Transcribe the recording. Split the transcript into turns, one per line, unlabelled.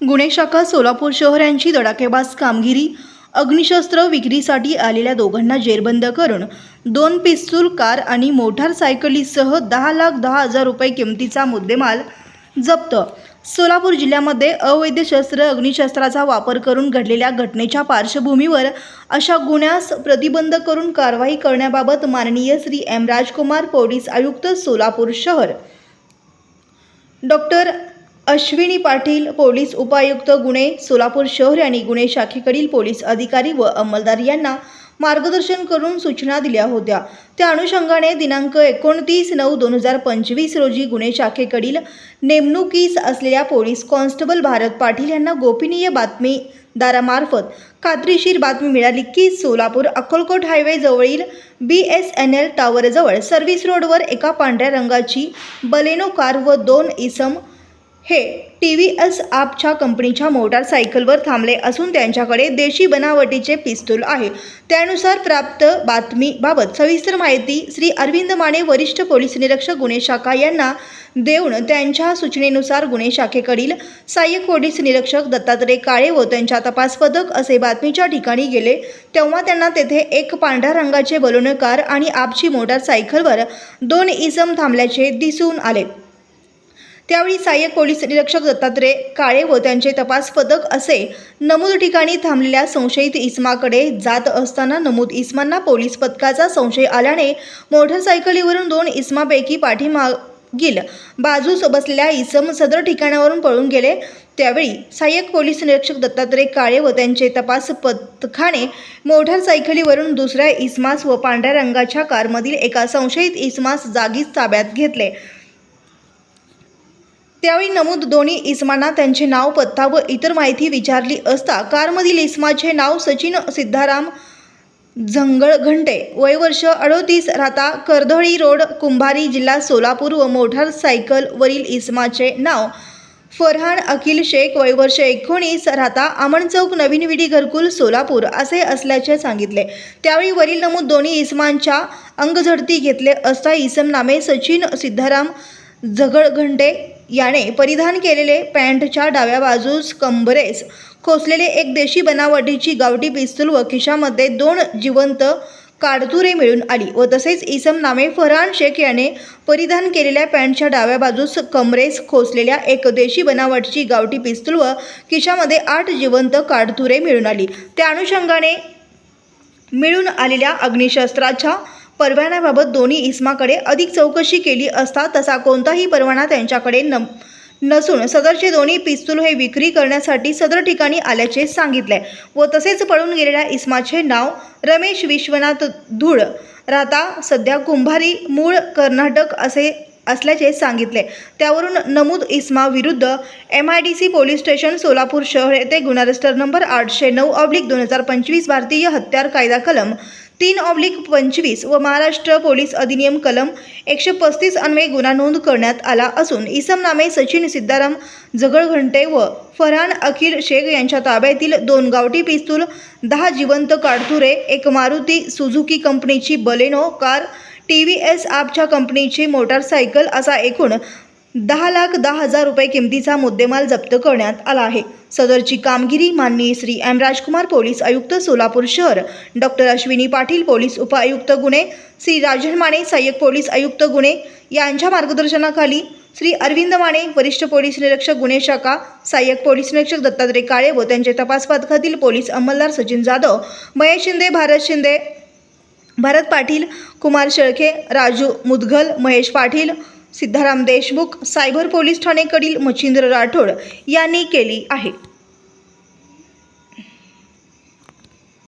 गुन्हे शाखा सोलापूर शहर यांची दडाकेबाज कामगिरी अग्निशस्त्र विक्रीसाठी आलेल्या दोघांना जेरबंद करून दोन पिस्तूल कार आणि मोटारसायकलीसह दहा लाख दहा हजार रुपये किमतीचा मुद्देमाल जप्त. सोलापूर जिल्ह्यामध्ये अवैध शस्त्र अग्निशस्त्राचा वापर करून घडलेल्या घटनेच्या पार्श्वभूमीवर अशा गुन्ह्यास प्रतिबंध करून कारवाई करण्याबाबत माननीय श्री एम राजकुमार पोलीस आयुक्त सोलापूर शहर. डॉक्टर अश्विनी पाटील पोलीस उपायुक्त गुन्हे सोलापूर शहर आणि गुन्हे शाखेकडील पोलीस अधिकारी व अंमलदार यांना मार्गदर्शन करून सूचना दिल्या होत्या. त्या अनुषंगाने दिनांक एकोणतीस नऊ दोन हजार पंचवीस रोजी गुन्हे शाखेकडील नेमणुकीस असलेल्या पोलीस कॉन्स्टेबल भारत पाटील यांना गोपनीय बातमीदारामार्फत खात्रीशीर बातमी मिळाली की सोलापूर अक्कलकोट हायवे जवळील बी एस एन एल टॉवरजवळ सर्व्हिस रोडवर एका पांढऱ्या रंगाची बलेनो कार व दोन इसम हे टी व्ही एस आपच्या कंपनीच्या मोटारसायकलवर थांबले असून त्यांच्याकडे देशी बनावटीचे पिस्तूल आहे. त्यानुसार प्राप्त बातमीबाबत सविस्तर माहिती श्री अरविंद माने वरिष्ठ पोलीस निरीक्षक गुन्हे शाखा यांना देऊन त्यांच्या सूचनेनुसार गुन्हे शाखेकडील सहाय्यक पोलीस निरीक्षक दत्तात्रय काळे व त्यांच्या तपास पथक असे बातमीच्या ठिकाणी गेले. तेव्हा त्यांना तेथे एक पांढऱ्या रंगाचे बलून कार आणि आपची मोटारसायकलवर दोन इसम थांबल्याचे दिसून आले. त्यावेळी सहाय्यक पोलीस निरीक्षक दत्तात्रय काळे व त्यांचे तपास पथक असे नमूद ठिकाणी थांबलेल्या संशयित इस्माकडे जात असताना नमूद इस्मांना पोलीस पथकाचा संशय आल्याने मोटरसायकलीवरून दोन इस्मापैकी पाठीमागील बाजूस बसलेल्या इसम सदर ठिकाणावरून पळून गेले. त्यावेळी सहाय्यक पोलीस निरीक्षक दत्तात्रय काळे व त्यांचे तपास पथकाने मोटारसायकलीवरून दुसऱ्या इस्मास व पांढऱ्या रंगाच्या कारमधील एका संशयित इस्मास जागीच ताब्यात घेतले. त्यावेळी नमूद दोन्ही इस्मांना त्यांचे नाव पत्ता व इतर माहिती विचारली असता कारमधील इस्माचे नाव सचिन सिद्धाराम झंगळघंटे वय वर्ष अडोतीस राहता कर्दळी रोड कुंभारी जिल्हा सोलापूर व मोटारसायकलवरील इस्माचे नाव फरहान अखिल शेख वयवर्ष एकोणीस राहता आमण चौक नवीन विडी घरकुल सोलापूर असे असल्याचे सांगितले. त्यावेळी वरील नमूद दोन्ही इस्मांच्या अंगझडती घेतले असता इसम नामे सचिन सिद्धाराम झगळघंटे याने परिधान केलेले पॅन्टच्या डाव्या बाजूस कंबरेस खोसलेले एक देशी बनावटीची गावठी पिस्तूल व खिशामध्ये दोन जिवंत काडतुरे मिळून आली व तसेच इसम नामे फरहान शेख याने परिधान केलेल्या पॅन्टच्या डाव्या बाजूस कमरेस खोसलेल्या एक देशी बनावटची गावठी पिस्तूल व खिशामध्ये आठ जिवंत काडतुरे मिळून आली. त्या अनुषंगाने मिळून आलेल्या अग्निशस्त्राच्या परवान्याबाबत दोन्ही इस्माकडे अधिक चौकशी केली असता तसा कोणताही परवाना त्यांच्याकडे न नसून सदरचे दोन्ही पिस्तूल हे विक्री करण्यासाठी सदर ठिकाणी आल्याचे सांगितले व तसेच पळून गेलेल्या इस्माचे नाव रमेश विश्वनाथ धूळ राहता सध्या कुंभारी मूळ कर्नाटक असे असल्याचे सांगितले. त्यावरून नमूद इस्मा विरुद्ध M I D C police station Solapur शहर येथे गुन्हा रजिस्टर नंबर आठशे नऊ ऑब्लिक दोन हजार पंचवीस भारतीय हत्यार कायदा कलम तीन ऑब्लिक पंचवीस व महाराष्ट्र पोलीस अधिनियम कलम एकशे पस्तीस अन्वये गुन्हा नोंद करण्यात आला असून इसम नामे सचिन सिद्धाराम जगळघंटे व फरहान अखिल शेख यांच्या ताब्यातील दोन गावठी पिस्तूल दहा जिवंत काडतुरे एक मारुती सुझुकी कंपनीची Baleno car T V S आपच्या कंपनीची मोटारसायकल असा एकूण दहा लाख दहा हजार रुपये किमतीचा मुद्देमाल जप्त करण्यात आला आहे. सदरची कामगिरी माननीय श्री एम राजकुमार पोलीस आयुक्त सोलापूर शहर डॉक्टर अश्विनी पाटील पोलीस उपआयुक्त गुन्हे श्री राजन माने सहाय्यक पोलीस आयुक्त गुन्हे यांच्या मार्गदर्शनाखाली श्री अरविंद माने वरिष्ठ पोलीस निरीक्षक गुन्हे शाखा सहाय्यक पोलीस निरीक्षक दत्तात्रय काळे व त्यांचे तपास पथकातील पोलीस अंमलदार सचिन जाधव महेश शिंदे भारत शिंदे भरत पाटील कुमार शेळके राजू मुदगल महेश पाटील सिद्धाराम देशमुख सायबर पोलीस ठाणेकडील मच्छिंद्र राठोड यांनी केली आहे.